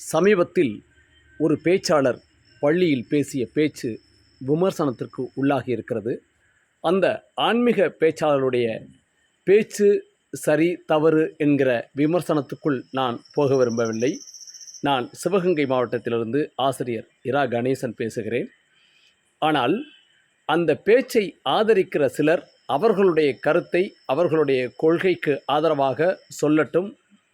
சமீபத்தில் ஒரு பேச்சாளர் பள்ளியில் பேசிய பேச்சு விமர்சனத்திற்கு உள்ளாகி இருக்கிறது. அந்த ஆன்மீக பேச்சாளருடைய பேச்சு சரி தவறு என்கிற விமர்சனத்துக்குள் நான் போக விரும்பவில்லை. நான் சிவகங்கை மாவட்டத்திலிருந்து ஆசிரியர் இரா கணேசன் பேசுகிறேன். ஆனால் அந்த பேச்சை ஆதரிக்கிற சிலர் அவர்களுடைய கருத்தை அவர்களுடைய கொள்கைக்கு ஆதரவாக சொல்லட்டும்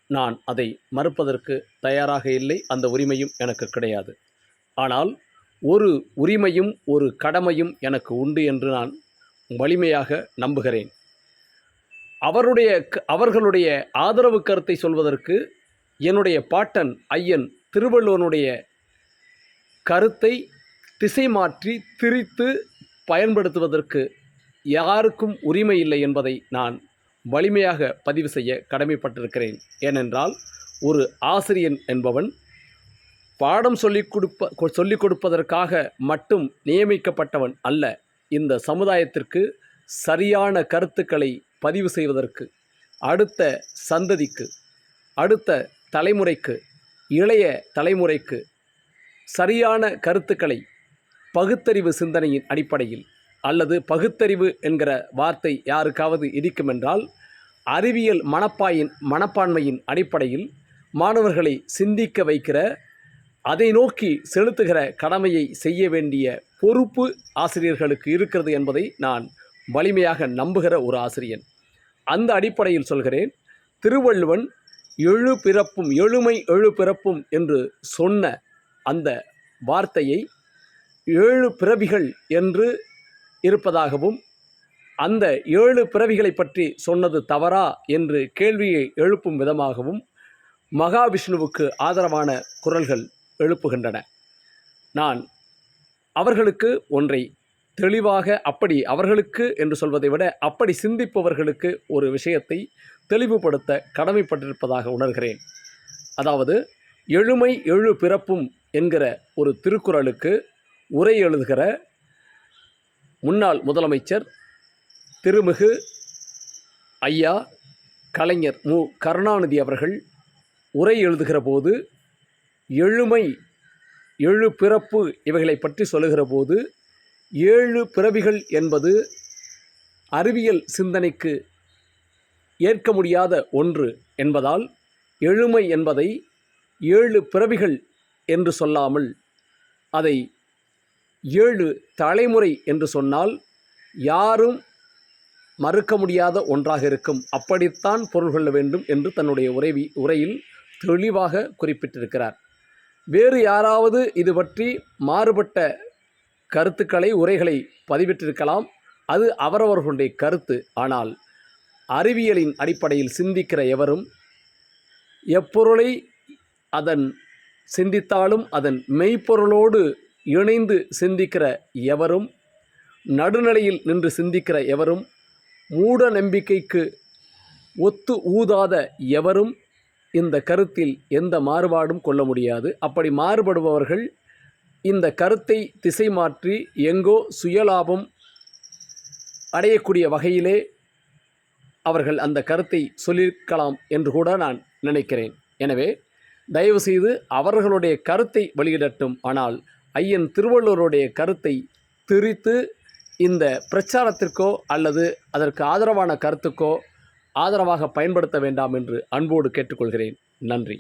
நான் அதை மறுப்பதற்கு தயாராக இல்லை. அந்த உரிமையும் எனக்கு கிடையாது. ஆனால் ஒரு உரிமையும் ஒரு கடமையும் எனக்கு உண்டு என்று நான் வலிமையாக நம்புகிறேன். அவருடைய க- அவர்களுடைய ஆதரவு கருத்தை சொல்வதற்கு என்னுடைய பாட்டன் ஐயன் திருவள்ளுவனுடைய கருத்தை திசை மாற்றி திரித்து பயன்படுத்துவதற்கு யாருக்கும் உரிமை இல்லை என்பதை நான் வலிமையாக பதிவு செய்ய கடமைப்பட்டிருக்கிறேன். ஏனென்றால் ஒரு ஆசிரியன் என்பவன் பாடம் சொல்லிக் கொடுப்ப சொல்லிக் கொடுப்பதற்காக மட்டும் நியமிக்கப்பட்டவன் அல்ல. இந்த சமுதாயத்திற்கு சரியான கருத்துக்களை பதிவு செய்வதற்கு அடுத்த சந்ததிக்கு அடுத்த தலைமுறைக்கு இளைய தலைமுறைக்கு சரியான கருத்துக்களை பகுத்தறிவு சிந்தனையின் அடிப்படையில் அல்லது பகுத்தறிவு என்கிற வார்த்தை யாருக்காவது இருக்குமென்றால் அறிவியல் மனப்பாயின் மனப்பான்மையின் அடிப்படையில் மாணவர்களை சிந்திக்க வைக்கிற அதை நோக்கி செலுத்துகிற கடமையை செய்ய வேண்டிய பொறுப்பு ஆசிரியர்களுக்கு இருக்கிறது என்பதை நான் வலிமையாக நம்புகிற ஒரு ஆசிரியன். அந்த அடிப்படையில் சொல்கிறேன் திருவள்ளுவன் எழு பிறப்பும் எழுமை எழு பிறப்பும் என்று சொன்ன அந்த வார்த்தையை ஏழு பிறவிகள் என்று இருப்பதாகவும் அந்த ஏழு பிறவிகளை பற்றி சொன்னது தவறா என்று கேள்வியை எழுப்பும் விதமாகவும் மகாவிஷ்ணுவுக்கு ஆதரவான குரல்கள் எழுப்புகின்றன. நான் அவர்களுக்கு ஒன்றை தெளிவாக அப்படி அவர்களுக்கு என்று சொல்வதை விட அப்படி சிந்திப்பவர்களுக்கு ஒரு விஷயத்தை தெளிவுபடுத்த கடமைப்பட்டிருப்பதாக உணர்கிறேன். அதாவது எழுமை எழு பிறப்பும் என்கிற ஒரு திருக்குறளுக்கு உரை எழுதுகிற முன்னாள் முதலமைச்சர் திருமிகு ஐயா கலைஞர் மு. கருணாநிதி அவர்கள் உரை எழுதுகிற போது எழுமை எழு பிறப்பு இவைகளை பற்றி சொல்லுகிற போது ஏழு பிறவிகள் என்பது அறிவியல் சிந்தனைக்கு ஏற்க முடியாத ஒன்று என்பதால் எழுமை என்பதை ஏழு பிறவிகள் என்று சொல்லாமல் அதை ஏழு தலைமுறை என்று சொன்னால் யாரும் மறுக்க முடியாத ஒன்றாக இருக்கும். அப்படித்தான் பொருள் கொள்ள வேண்டும் என்று தன்னுடைய உரைவி உரையில் தெளிவாக குறிப்பிட்டிருக்கிறார். வேறு யாராவது இது பற்றி மாறுபட்ட கருத்துக்களை உரைகளை பதிவிட்டிருக்கலாம். அது அவரவர்களுடைய கருத்து. ஆனால் அறிவியலின் அடிப்படையில் சிந்திக்கிற எவரும் எப்பொருளை அதன் சிந்தித்தாலும் அதன் மெய்ப்பொருளோடு இணைந்து சிந்திக்கிற எவரும் நடுநிலையில் நின்று சிந்திக்கிற எவரும் மூட நம்பிக்கைக்கு ஒத்து ஊதாத எவரும் இந்த கருத்தில் எந்த மாறுபாடும் கொள்ள முடியாது. அப்படி மாறுபடுபவர்கள் இந்த கருத்தை திசை மாற்றி எங்கோ சுயலாபம் அடையக்கூடிய வகையிலே அவர்கள் அந்த கருத்தை சொல்லியிருக்கலாம் என்று கூட நான் நினைக்கிறேன். எனவே தயவுசெய்து அவர்களுடைய கருத்தை வெளியிடட்டும். ஆனால் ஐயன் திருவள்ளுவருடைய கருத்தை திரித்து இந்த பிரச்சாரத்திற்கோ அல்லது அதற்கு ஆதரவான கருத்துக்கோ ஆதரவாக பயன்படுத்த வேண்டாம் என்று அன்போடு கேட்டுக்கொள்கிறேன். நன்றி.